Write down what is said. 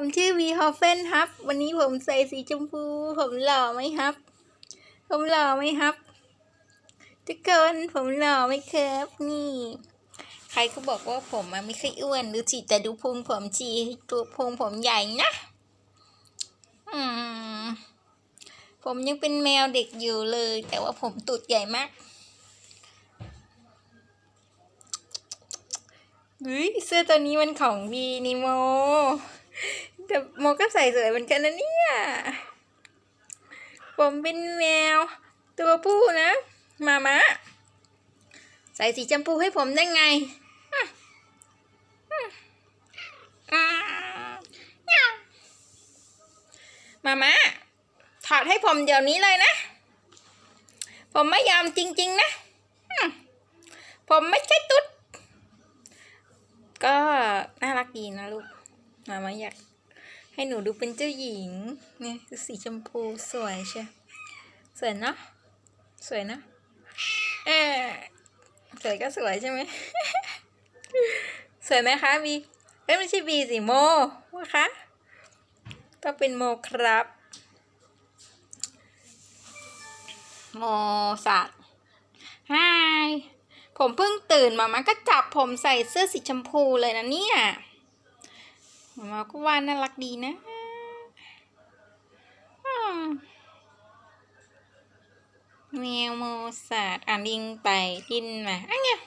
ผมชื่อวีฮอฟเฟนครับ วันนี้ผมใส่สีชมพู ผมหล่อไหมครับ ผมหล่อไหมครับ ทุกคนผมหล่อไหมครับนี่ ใครก็บอกว่าผมอะไม่ค่อยอ้วนดูสิแต่ดูพุงผมจีตัวพุงผมใหญ่นะอืมผมยังเป็นแมวเด็กอยู่เลย แต่ว่าผมตูดใหญ่มากเฮ้ยเสื้อตัวนี้มันของวีนิโม แต่โมก็ใส่สวยเหมือนกันนะเนี่ย ผมเป็นแมว ตัวผู้นะ มามะ ใส่สีชมพูให้ผมได้ไงมามะถอดให้ผมเดี๋ยวนี้เลยนะ ผมไม่ยอมจริง ๆ นะ ผมไม่ใช่ตุ๊ด ก็น่ารักดีนะลูก มามาอยากให้หนูดูเป็นเจ้าหญิงเนี่ยสีชมพูสวยใช่สวยเนาะสวยเนอะเออสวยก็สวยใช่ไหมสวยไหมคะบีเอ้ยไม่ใช่บีสิโมว่าคะต้องเป็นโมครับ โมสัตว์ฮายผมเพิ่งตื่นมามาก็จับผมใส่เสื้อสีชมพูเลยนะเนี่ย มาก็ว่าน่ารักดีนะแมวโมสาดอ่านลิงไปดินมาอันเนี้ย